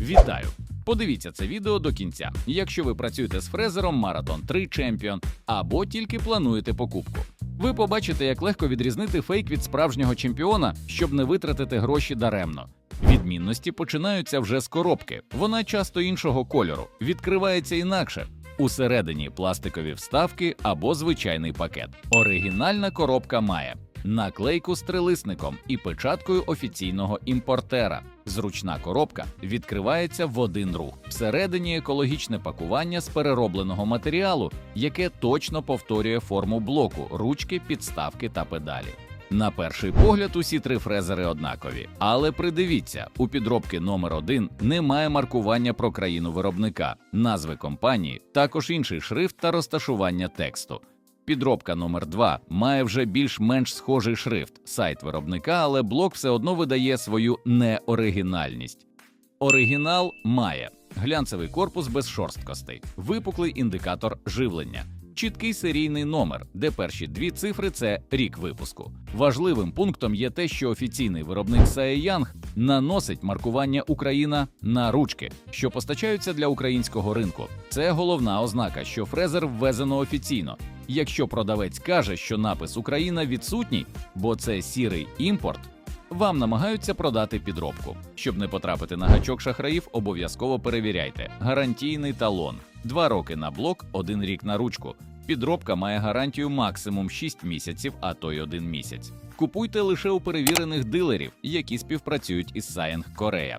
Вітаю! Подивіться це відео до кінця, якщо ви працюєте з фрезером Marathon 3 Champion або тільки плануєте покупку. Ви побачите, як легко відрізнити фейк від справжнього чемпіона, щоб не витратити гроші даремно. Відмінності починаються вже з коробки. Вона часто іншого кольору, відкривається інакше. Усередині пластикові вставки або звичайний пакет. Оригінальна коробка має наклейку з трилисником і печаткою офіційного імпортера. Зручна коробка відкривається в один рух. Всередині екологічне пакування з переробленого матеріалу, яке точно повторює форму блоку, ручки, підставки та педалі. На перший погляд, усі три фрезери однакові, але придивіться, у підробки номер 1 немає маркування про країну виробника, назви компанії, також інший шрифт та розташування тексту. Підробка номер 2 має вже більш-менш схожий шрифт, сайт виробника, але блок все одно видає свою неоригінальність. Оригінал має глянцевий корпус без шорсткостей, випуклий індикатор живлення, чіткий серійний номер, де перші дві цифри це рік випуску. Важливим пунктом є те, що офіційний виробник Saeyang наносить маркування Україна на ручки, що постачаються для українського ринку. Це головна ознака, що фрезер ввезено офіційно. Якщо продавець каже, що напис Україна відсутній, бо це сірий імпорт, вам намагаються продати підробку. Щоб не потрапити на гачок шахраїв, обов'язково перевіряйте. Гарантійний талон: 2 роки на блок, 1 рік на ручку. Підробка має гарантію максимум 6 місяців, а то й 1 місяць. Купуйте лише у перевірених дилерів, які співпрацюють із Science Korea.